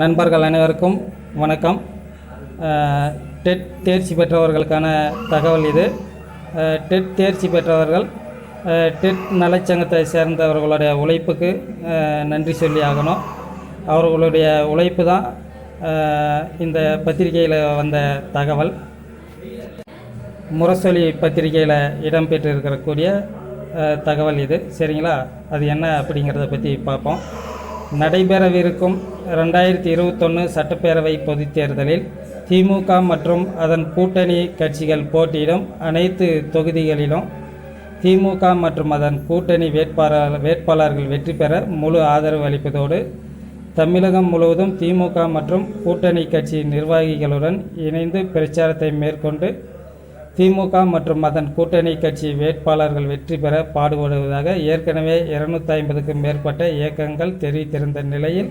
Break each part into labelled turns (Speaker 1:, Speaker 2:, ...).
Speaker 1: நண்பர்கள் அனைவருக்கும் வணக்கம். டெட் தேர்ச்சி பெற்றவர்களுக்கான தகவல் இது. டெட் தேர்ச்சி பெற்றவர்கள் டெட் நலச்சங்கத்தை சேர்ந்தவர்களுடைய உழைப்புக்கு நன்றி சொல்லி ஆகணும். அவர்களுடைய உழைப்பு தான் இந்த பத்திரிகையில் வந்த தகவல். முரசொலி பத்திரிகையில் இடம்பெற்றிருக்கக்கூடிய தகவல் இது. சரிங்களா? அது என்ன அப்படிங்கிறத பற்றி பார்ப்போம். நடைபெறவிருக்கும் ரெண்டாயிரத்தி இருபத்தொன்று சட்டப்பேரவை பொதுத் தேர்தலில் திமுக மற்றும் அதன் கூட்டணி கட்சிகள் போட்டியிடும் அனைத்து தொகுதிகளிலும் திமுக மற்றும் அதன் கூட்டணி வேட்பாளர் வேட்பாளர்கள் வெற்றி பெற முழு ஆதரவு அளிப்பதோடு தமிழகம் முழுவதும் திமுக மற்றும் கூட்டணி கட்சி நிர்வாகிகளுடன் இணைந்து பிரச்சாரத்தை மேற்கொண்டு திமுக மற்றும் அதன் கூட்டணி கட்சி வேட்பாளர்கள் வெற்றி பெற பாடுபடுவதாக ஏற்கனவே இருநூத்தி ஐம்பதுக்கும் மேற்பட்ட இயக்கங்கள் தெரிவித்திருந்த நிலையில்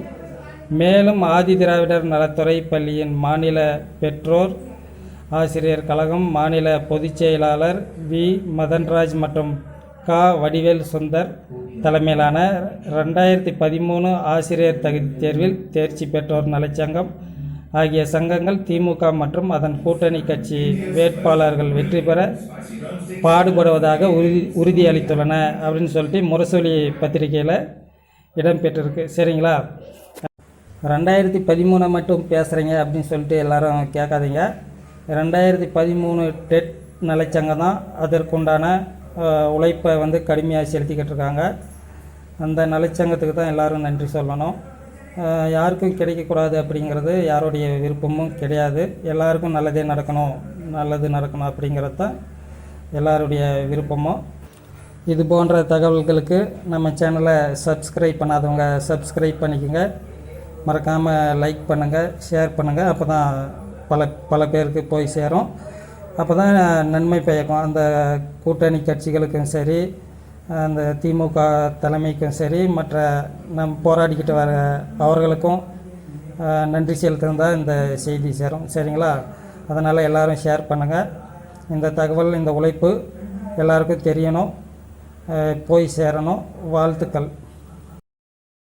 Speaker 1: மேலும் ஆதிதிராவிடர் நலத்துறை பள்ளியின் மாநில பெற்றோர் ஆசிரியர் கழகம் மாநில பொதுச் செயலாளர் வி. மதன்ராஜ் மற்றும் கா. வடிவேல் சுந்தர் தலைமையிலான ரெண்டாயிரத்தி பதிமூணு ஆசிரியர் தகுதி தேர்வில் தேர்ச்சி பெற்றோர் நலச்சங்கம் ஆகிய சங்கங்கள் திமுக மற்றும் அதன் கூட்டணி கட்சி வேட்பாளர்கள் வெற்றி பெற பாடுபடுவதாக உறுதி உறுதியளித்துள்ளன அப்படின்னு சொல்லிட்டு முரசொலி பத்திரிகையில் இடம்பெற்றிருக்கு. சரிங்களா? ரெண்டாயிரத்தி பதிமூணை மட்டும் பேசுகிறீங்க அப்படின்னு சொல்லிட்டு எல்லாரும் கேட்காதீங்க. ரெண்டாயிரத்தி பதிமூணு டெட் நலச்சங்கம் தான் அதற்குண்டான உழைப்பை வந்து கடுமையாக செலுத்திக்கிட்டு இருக்காங்க. அந்த நலச்சங்கத்துக்கு தான் எல்லாரும் நன்றி சொல்லணும். யாருக்கும் கிடைக்கக்கூடாது அப்படிங்கிறது யாருடைய விருப்பமும் கிடையாது. எல்லாருக்கும் நல்லதே நடக்கணும் நல்லது நடக்கணும் அப்படிங்கிறது தான் எல்லாருடைய விருப்பமும். இது போன்ற தகவல்களுக்கு நம்ம சேனலை சப்ஸ்கிரைப் பண்ணாதவங்க சப்ஸ்கிரைப் பண்ணிக்கோங்க. மறக்காமல் லைக் பண்ணுங்கள் ஷேர் பண்ணுங்கள் அப்போ தான் பல பல பேருக்கு போய் சேரும். அப்போ தான் நன்மை பயக்கும். அந்த கூட்டணி கட்சிகளுக்கும் சரி அந்த திமுக தலைமைக்கும் சரி மற்ற நம் போராடிக்கிட்டு வர அவர்களுக்கும் நன்றி செலுத்திருந்தால் இந்த செய்தி சேரும். சரிங்களா? அதனால் எல்லாரும் ஷேர் பண்ணுங்கள் இந்த தகவல் இந்த உழைப்பு எல்லாருக்கும் தெரியணும். போய் சேரணும். வாழ்த்துக்கள்.